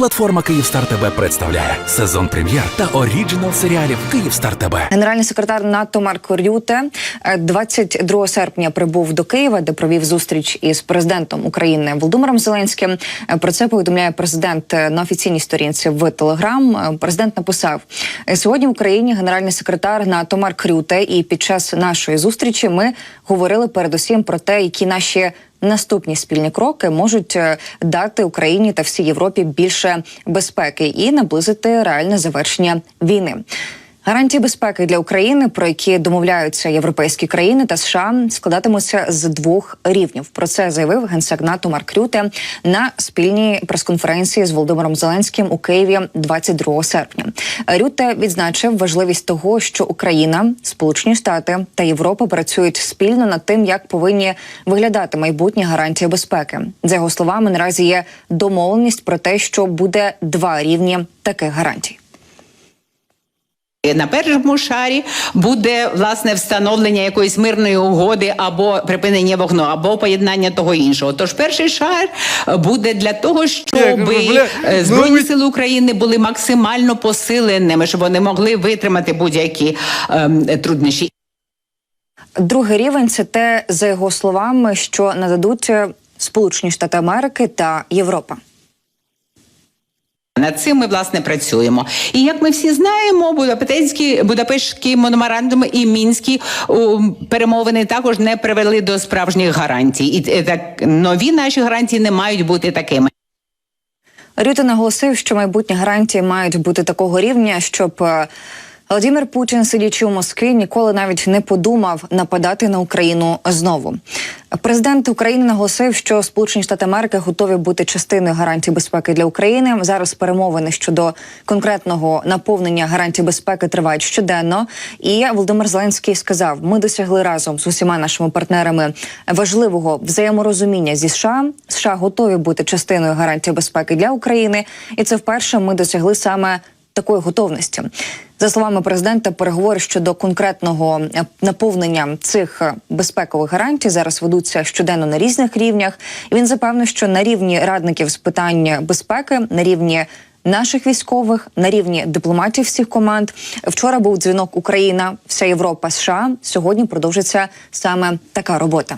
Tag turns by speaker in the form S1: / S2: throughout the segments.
S1: Платформа Київстар ТБ представляє сезон прем'єр та оріджинал серіалів Київстар ТБ.
S2: Генеральний секретар НАТО Марко Рюте е, 22 серпня прибув до Києва, де провів зустріч із президентом України Володимиром Зеленським. Е, Про це повідомляє президент е, на офіційній сторінці в Телеграм. Е, Президент написав «Е, сьогодні в Україні генеральний секретар НАТО Марк Рюте. І під час нашої зустрічі ми говорили передусім про те, які наші Наступні спільні кроки можуть е, дати Україні та всій Європі більше безпеки і наблизити реальне завершення війни. Гарантії безпеки для України, про які домовляються європейські країни та США, складатимуться з двох рівнів. Про це заявив генсек НАТО Марк Рюте на спільній прес-конференції з Володимиром Зеленським у Києві 22 серпня. Рюте відзначив важливість того, що Україна, Сполучені Штати та Європа працюють спільно над тим, як повинні виглядати майбутні гарантії безпеки. За його словами, наразі є домовленість про те, що буде два рівні таких гарантій.
S3: На першому шарі буде власне встановлення якоїсь мирної угоди або припинення вогну, або поєднання того іншого. Тож перший шар буде для того, щоб
S4: ну
S3: збройні сили України були максимально посиленими, щоб вони могли витримати будь-які ем, труднощі.
S2: Другий рівень це те, за його словами, що нададуть е, Сполучені Штати Америки та Європа.
S3: Над цим ми власне працюємо. І як ми всі знаємо, Будапештські Будапештські меморандуми і мінські перемовини також не привели до справжніх гарантій. І е, так нові наші гарантії не мають бути такими.
S2: Рюте наголосив, що майбутні гарантії мають бути такого рівня, щоб е, Володимир Путін, сидячи у Москві, ніколи навіть не подумав нападати на Україну знову. Президент України наголосив, що Сполучені Штати Америки готові бути частиною гарантій безпеки для України. Зараз перемовини щодо конкретного наповнення гарантій безпеки тривають щоденно. І Володимир Зеленський сказав: ми досягли разом з усіма нашими партнерами важливого взаєморозуміння зі США. США готові бути частиною гарантій безпеки для України, і це вперше ми досягли саме такої готовності. За словами президента, переговори щодо конкретного е, наповнення цих е, безпекових гарантій зараз ведуться щоденно на різних рівнях. І він запевнив, що на рівні радників з питань безпеки, на рівні наших військових, на рівні дипломатів всіх команд. Вчора був дзвінок Україна, вся Європа, США. Сьогодні продовжиться саме така робота.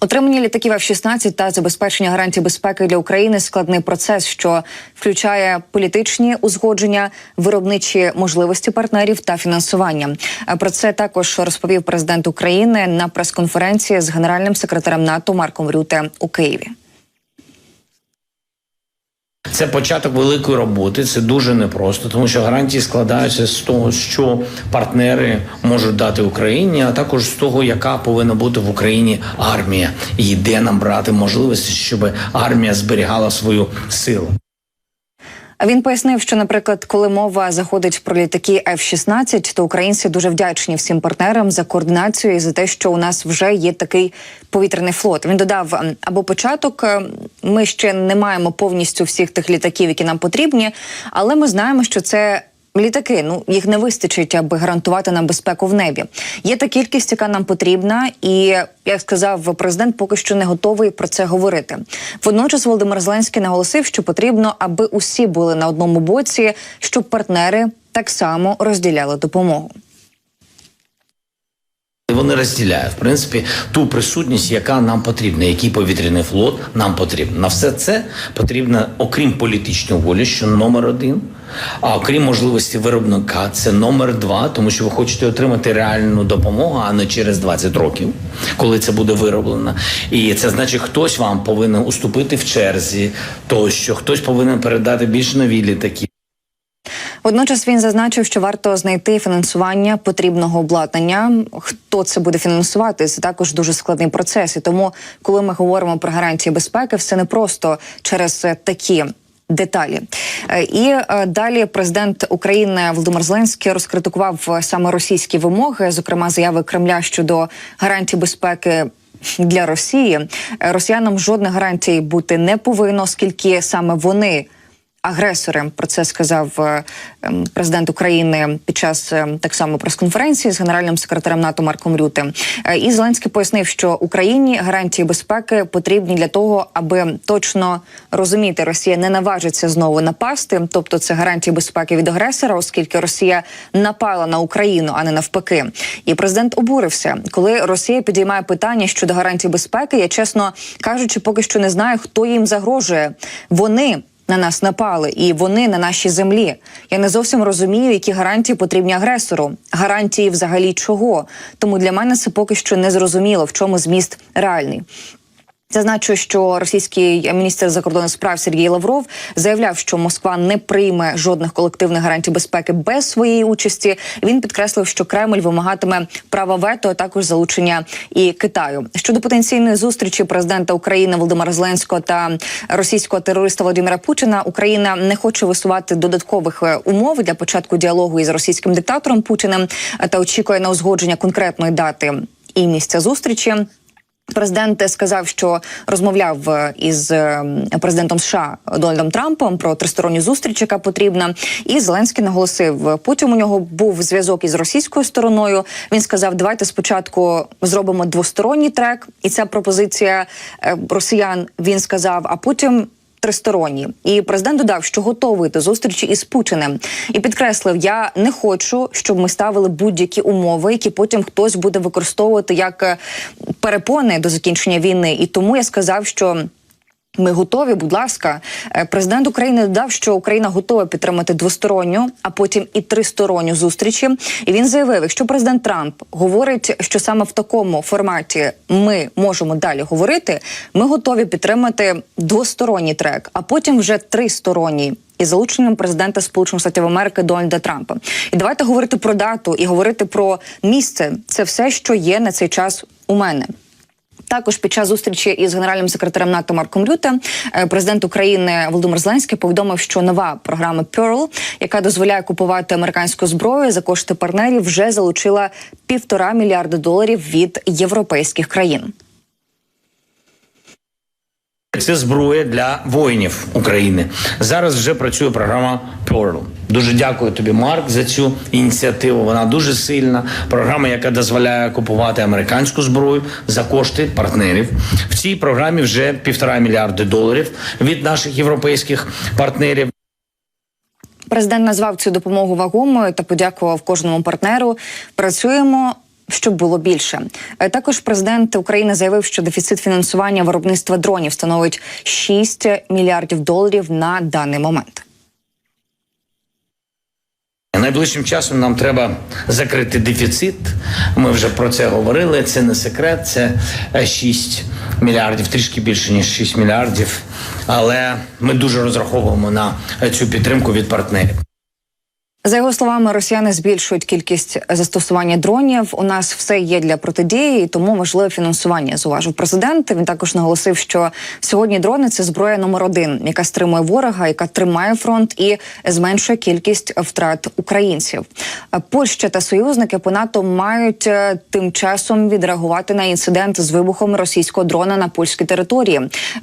S2: Отримання літаків F-16 та забезпечення гарантій безпеки для України складний процес, що включає політичні узгодження, виробничі можливості партнерів та фінансування. Про це також розповів президент України на прес-конференції з генеральним секретарем НАТО Марком Рюте у Києві.
S5: Це початок великої роботи. Це дуже непросто, тому що гарантії складаються з того, що партнери можуть дати Україні, а також з того, яка повинна бути в Україні армія, і де нам брати можливості, щоб армія зберігала свою силу.
S2: Він пояснив, що, наприклад, коли мова заходить про літаки F-16, то українці дуже вдячні всім партнерам за координацію і за те, що у нас вже є такий повітряний флот. Він додав ем, або початок. Ми ще не маємо повністю всіх тих літаків, які нам потрібні, але ми знаємо, що це. Літаки, ну їх не вистачить, аби гарантувати нам безпеку в небі. Є та кількість, яка нам потрібна, і як сказав президент, поки що не готовий про це говорити. Водночас Володимир Зеленський наголосив, що потрібно, аби усі були на одному боці, щоб партнери так само розділяли допомогу.
S5: Вони розділяють в принципі ту присутність, яка нам потрібна, який повітряний флот нам потрібен. На все це потрібно, окрім політичної волі, що номер один. А окрім можливості виробника, це номер два, тому що ви хочете отримати реальну допомогу, а не через 20 років, коли це буде вироблено. І це значить, хтось вам повинен уступити в черзі, тощо хтось повинен передати більш нові літаки.
S2: Водночас він зазначив, що варто знайти фінансування потрібного обладнання. Хто це буде фінансувати? Це також дуже складний процес. І тому, коли ми говоримо про гарантії безпеки, все не просто через е, такі. Деталі Е, і е, далі президент України Володимир Зеленський розкритикував саме російські вимоги, зокрема заяви Кремля щодо гарантій безпеки для Росії. Росіянам жодних гарантій бути не повинно, оскільки саме вони агресори. Про це сказав е, ем, президент України під час е, так само прес-конференції з генеральним секретарем НАТО Марком Рюте. Е, І Зеленський пояснив, що Україні гарантії безпеки потрібні для того, аби точно розуміти, Росія не наважиться знову напасти. Тобто, це гарантії безпеки від агресора, оскільки Росія напала на Україну, а не навпаки. І президент обурився, коли Росія підіймає питання щодо гарантій безпеки. Я чесно кажучи, поки що не знаю, хто їм загрожує. Вони на нас напали, і вони на нашій землі. Я не зовсім розумію, які гарантії потрібні агресору. Гарантії взагалі чого? Тому для мене це поки що не зрозуміло, в чому зміст реальний. Зазначу, що російський міністр закордонних справ Сергій Лавров заявляв, що Москва не прийме жодних колективних гарантій безпеки без своєї участі. Він підкреслив, що Кремль вимагатиме права вето, а також залучення і Китаю. Щодо потенційної зустрічі президента України Володимира Зеленського та російського терориста Володимира Путіна, Україна не хоче висувати додаткових е, умов для початку діалогу із російським диктатором Путіним та очікує на узгодження конкретної дати і місця зустрічі. Президент сказав, що розмовляв е, із е, президентом США Дональдом Трампом про тристоронню зустріч, яка потрібна. І Зеленський наголосив, потім у нього був зв'язок із російською стороною. Він сказав: давайте спочатку зробимо двосторонній трек, і ця пропозиція е, росіян він сказав, а потім. Тристоронні, і президент додав, що готовий до зустрічі із Путіним, і підкреслив: я не хочу, щоб ми ставили будь-які умови, які потім хтось буде використовувати як е, перепони до закінчення війни. І тому я сказав, що. Ми готові, будь ласка. Е, Президент України додав, що Україна готова підтримати двосторонню, а потім і тристоронню зустрічі. І він заявив, якщо президент Трамп говорить, що саме в такому форматі ми можемо далі говорити, ми готові підтримати двосторонній трек, а потім вже тристоронній. Із залученням президента Сполучених Штатів Америки Дональда Трампа, і давайте говорити про дату і говорити про місце. Це все, що є на цей час у мене. Також під час зустрічі із генеральним секретарем НАТО Марком Рюте е, президент України Володимир Зеленський повідомив, що нова програма Pearl, яка дозволяє купувати американську зброю за кошти партнерів, вже залучила півтора мільярда доларів від європейських країн.
S5: Це зброя для воїнів України. Зараз вже працює програма Pearl. Дуже дякую тобі, Марк, за цю ініціативу. Вона дуже сильна. Програма, яка дозволяє купувати американську зброю за кошти партнерів. В цій програмі вже півтора мільярди доларів від наших європейських партнерів.
S2: Президент назвав цю допомогу вагомою та подякував кожному партнеру. Працюємо. Щоб було більше, Е, також президент України заявив, що дефіцит фінансування виробництва дронів становить 6 мільярдів доларів на даний момент.
S5: Найближчим часом нам треба закрити дефіцит. Ми вже про це говорили. Це не секрет, це е, 6 мільярдів, трішки більше ніж 6 мільярдів. Але ми дуже розраховуємо на е, цю підтримку від партнерів.
S2: За його словами, росіяни збільшують кількість застосування дронів. У нас все є для протидії, і тому важливе фінансування. Зуважив президент. Він також наголосив, що сьогодні дрони це зброя номер один, яка стримує ворога, яка тримає фронт і зменшує кількість втрат українців. Польща та союзники по НАТО мають е, тим часом відреагувати на інцидент з вибухом російського дрона на польській території.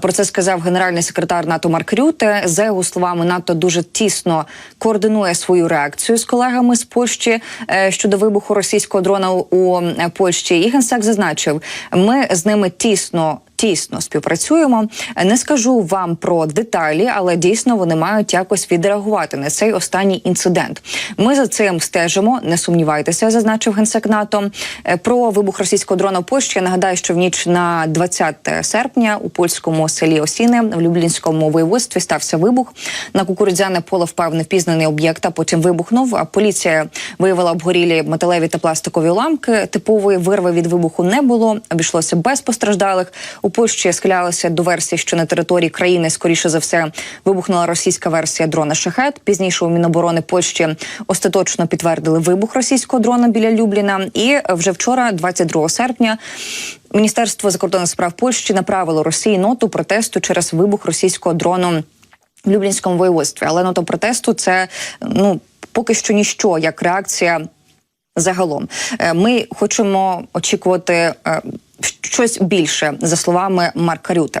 S2: Про це сказав генеральний секретар НАТО Марк Рюте. За його словами, НАТО дуже тісно координує свою реакцію з колегами з Польщі е, щодо вибуху російського дрона у- Польщі. І генсек зазначив, ми з ними тісно. Тісно співпрацюємо. Не скажу вам про деталі, але дійсно вони мають якось відреагувати на цей останній інцидент. Ми за цим стежимо. Не сумнівайтеся, зазначив генсек НАТО. Е, Про вибух російського дрона в Польщі. Я нагадаю, що в ніч на 20 серпня у польському селі Осіни в Люблінському воєводстві стався вибух. На кукурудзяне поле впав невпізнаний об'єкт, а потім вибухнув. А поліція виявила обгорілі металеві та пластикові уламки. Типової вирви від вибуху не було. Обійшлося без постраждалих. У Польщі схилялися до версії, що на території країни скоріше за все вибухнула російська версія дрона Шахет. Пізніше у Міноборони Польщі остаточно підтвердили вибух російського дрона біля Любліна. І вже вчора, 22 серпня. Міністерство закордонних справ Польщі направило Росії ноту протесту через вибух російського дрону в Люблінському воєводстві. Але нота протесту це ну поки що ніщо як реакція загалом. Е, Ми хочемо очікувати е, щось більше за словами Марка Рюте.